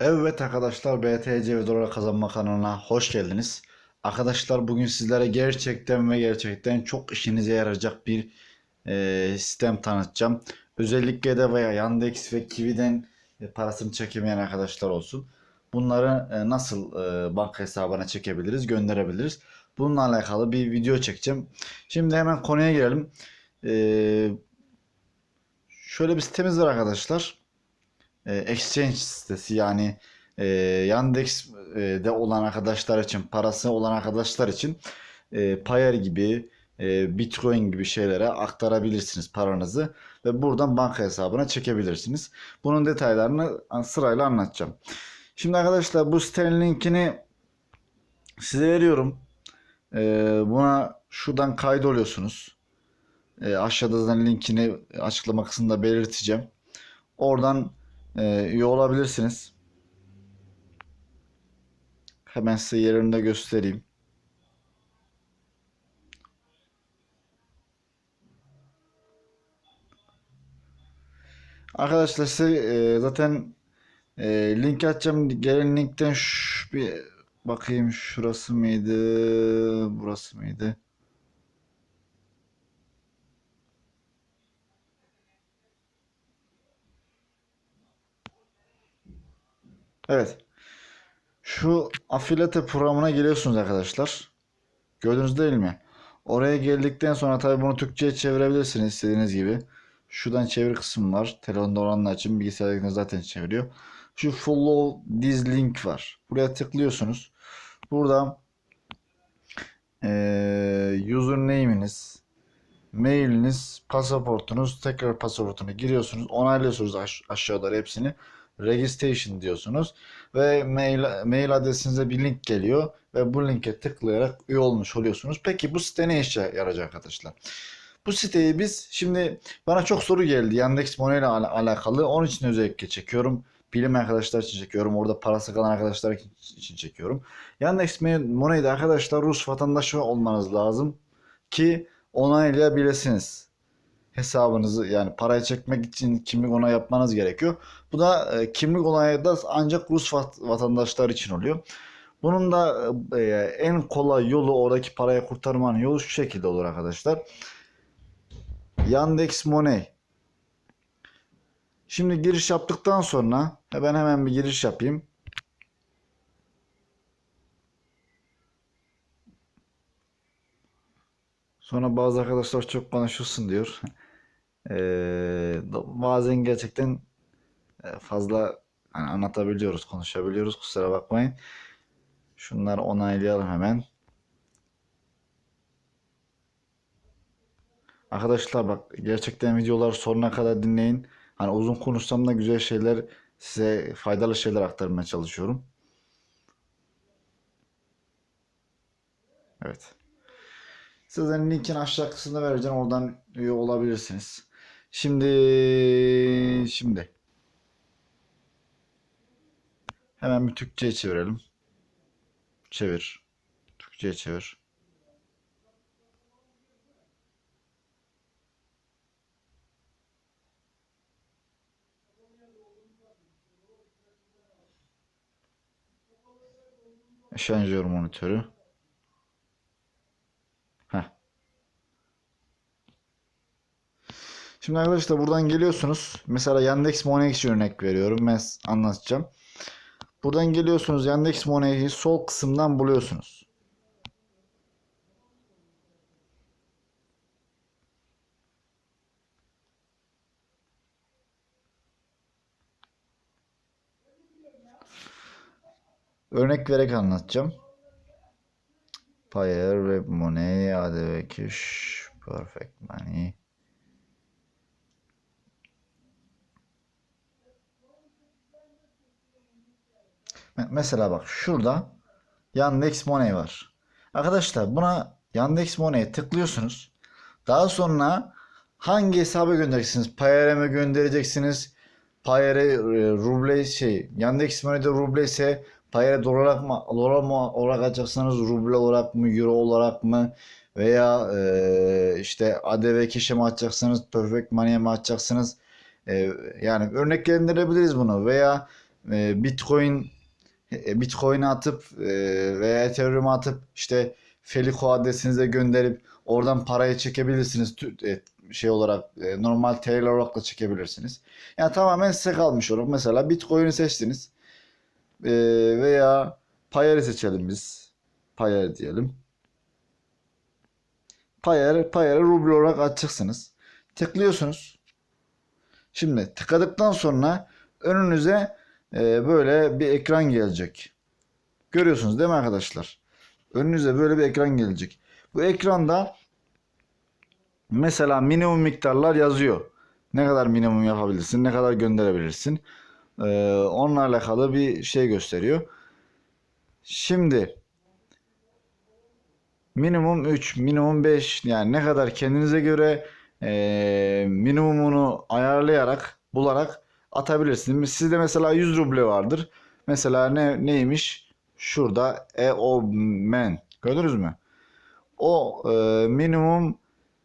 Evet arkadaşlar BTC ve dolar kazanma kanalına hoş geldiniz. Arkadaşlar bugün sizlere gerçekten ve gerçekten çok işinize yarayacak bir e, sistem tanıtacağım. Özellikle de veya Yandex ve Kiwi'den e, parasını çekemeyen arkadaşlar olsun. Bunları e, nasıl e, banka hesabına çekebiliriz, gönderebiliriz. Bununla alakalı bir video çekeceğim. Şimdi hemen konuya girelim. E, şöyle bir sitemiz var arkadaşlar e, exchange sitesi yani e, Yandex'de olan arkadaşlar için parası olan arkadaşlar için e, Payer gibi e, Bitcoin gibi şeylere aktarabilirsiniz paranızı ve buradan banka hesabına çekebilirsiniz. Bunun detaylarını sırayla anlatacağım. Şimdi arkadaşlar bu sitenin linkini size veriyorum. E, buna şuradan kaydoluyorsunuz. E, aşağıda zaten linkini açıklama kısmında belirteceğim. Oradan e, üye olabilirsiniz. Hemen size yerini de göstereyim. Arkadaşlar size e, zaten e, link atacağım. Gelen linkten şu, bir bakayım şurası mıydı? Burası mıydı? Evet. Şu afilete programına geliyorsunuz arkadaşlar. Gördünüz değil mi? Oraya geldikten sonra tabii bunu Türkçe'ye çevirebilirsiniz istediğiniz gibi. Şuradan çevir kısmı var. Telefonda olanlar için bilgisayarda zaten çeviriyor. Şu follow this link var. Buraya tıklıyorsunuz. Burada eee username'iniz, mailiniz, pasaportunuz, tekrar pasaportunu giriyorsunuz. Onaylıyorsunuz aş aşağıda hepsini registration diyorsunuz ve mail mail adresinize bir link geliyor ve bu linke tıklayarak üye olmuş oluyorsunuz. Peki bu site ne işe yarayacak arkadaşlar? Bu siteyi biz şimdi bana çok soru geldi Yandex Money ile al- alakalı. Onun için özellikle çekiyorum. Bilim arkadaşlar için çekiyorum. Orada parası kalan arkadaşlar için çekiyorum. Yandex Money'de arkadaşlar Rus vatandaşı olmanız lazım ki onaylayabilirsiniz hesabınızı yani parayı çekmek için kimlik onay yapmanız gerekiyor. Bu da e, kimlik onayı da ancak Rus vat- vatandaşlar için oluyor. Bunun da e, en kolay yolu oradaki parayı kurtarmanın yolu şu şekilde olur arkadaşlar. Yandex Money. Şimdi giriş yaptıktan sonra ben hemen bir giriş yapayım. Sonra bazı arkadaşlar çok konuşursun diyor. Ee, bazen gerçekten e, fazla hani anlatabiliyoruz, konuşabiliyoruz. Kusura bakmayın. Şunları onaylayalım hemen. Arkadaşlar bak gerçekten videoları sonuna kadar dinleyin. Hani uzun konuşsam da güzel şeyler size faydalı şeyler aktarmaya çalışıyorum. Evet. Sizden linkini aşağı kısmında vereceğim. Oradan üye olabilirsiniz. Şimdi şimdi hemen bir Türkçe'ye çevirelim. Çevir. Türkçe'ye çevir. Şarjör monitörü. Şimdi arkadaşlar buradan geliyorsunuz. Mesela Yandex için örnek veriyorum. Ben anlatacağım. Buradan geliyorsunuz Yandex Money'i sol kısımdan buluyorsunuz. Örnek vererek anlatacağım. Payer, Web Money, ADV Cash, Perfect Money. Mesela bak şurada Yandex Money var. Arkadaşlar buna Yandex Money'e tıklıyorsunuz. Daha sonra hangi hesaba göndereceksiniz? Payer'e mi göndereceksiniz? Payer'e e, ruble şey Yandex Money'de ruble ise Payer'e dolar mı, dolar mı olarak açacaksanız ruble olarak mı euro olarak mı veya e, işte ADV Cash'e mi açacaksınız Perfect Money'e mi açacaksınız? E, yani örneklendirebiliriz bunu veya e, Bitcoin e, Bitcoin atıp e, veya Ethereum atıp işte Felico adresinize gönderip oradan parayı çekebilirsiniz. E, şey olarak e, normal TL olarak da çekebilirsiniz. Yani tamamen size kalmış olur. Mesela Bitcoin'i seçtiniz. Veya Payer'i seçelim biz. Payer diyelim. Payer, Payer'i ruble olarak açacaksınız. Tıklıyorsunuz. Şimdi tıkladıktan sonra önünüze e, böyle bir ekran gelecek. Görüyorsunuz değil mi arkadaşlar? Önünüze böyle bir ekran gelecek. Bu ekranda mesela minimum miktarlar yazıyor. Ne kadar minimum yapabilirsin, ne kadar gönderebilirsin. E, onunla alakalı bir şey gösteriyor. Şimdi minimum 3, minimum 5 yani ne kadar kendinize göre e, minimumunu ayarlayarak bularak atabilirsiniz. Sizde mesela 100 ruble vardır. Mesela ne neymiş? Şurada EOMEN. Gördünüz mü? O e, minimum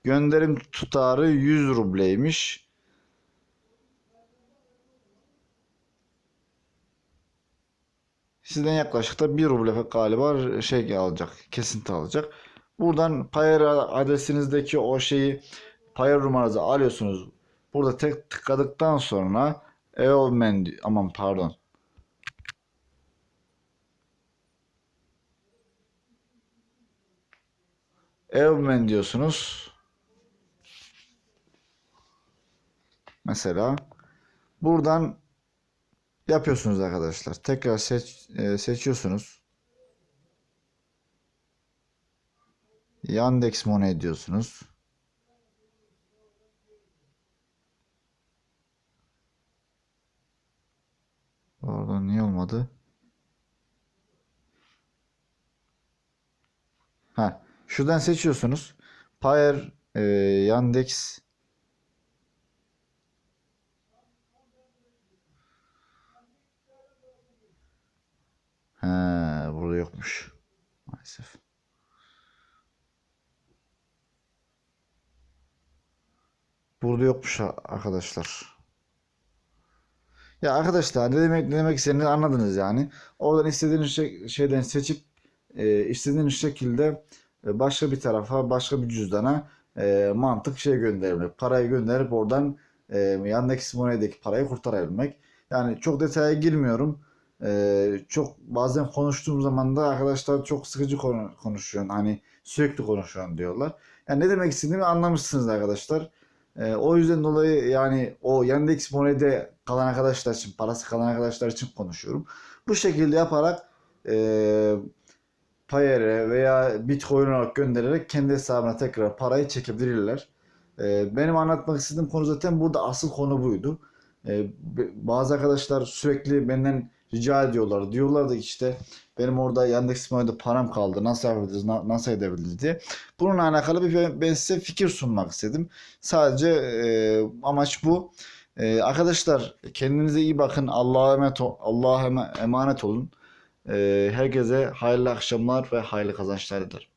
gönderim tutarı 100 rubleymiş. Sizden yaklaşık da 1 ruble galiba şey alacak, kesinti alacak. Buradan Payer adresinizdeki o şeyi Payer numaranızı alıyorsunuz. Burada tek tıkladıktan sonra EOMEN aman pardon. EOMEN diyorsunuz. Mesela buradan yapıyorsunuz arkadaşlar. Tekrar seç, e, seçiyorsunuz. Yandex Money diyorsunuz. Orada niye olmadı? Ha, şuradan seçiyorsunuz. Payer, e, Yandex He, burada yokmuş. Maalesef. Burada yokmuş arkadaşlar. Ya arkadaşlar ne demek ne demek istediğini anladınız yani. Oradan istediğiniz şey, şeyden seçip e, istediğiniz şekilde e, başka bir tarafa, başka bir cüzdana e, mantık şey göndermek. Parayı gönderip oradan e, Yandex Money'deki parayı kurtarabilmek. Yani çok detaya girmiyorum. E, çok bazen konuştuğum zaman da arkadaşlar çok sıkıcı konu, konuşuyorsun. Hani sürekli konuşuyorsun diyorlar. Yani ne demek istediğimi anlamışsınız arkadaşlar. Ee, o yüzden dolayı yani o Yandex Money'de kalan arkadaşlar için, parası kalan arkadaşlar için konuşuyorum. Bu şekilde yaparak e, Payer'e veya Bitcoin olarak göndererek kendi hesabına tekrar parayı çekebilirler. E, benim anlatmak istediğim konu zaten burada asıl konu buydu. E, bazı arkadaşlar sürekli benden rica ediyorlar. Diyorlar da işte benim orada Yandex Money'de param kaldı. Nasıl yapabiliriz, na- nasıl edebiliriz diye. Bununla alakalı bir ben size fikir sunmak istedim. Sadece e, amaç bu. E, arkadaşlar kendinize iyi bakın. Allah'a emanet, Allah'a ema- emanet olun. E, herkese hayırlı akşamlar ve hayırlı kazançlar dilerim.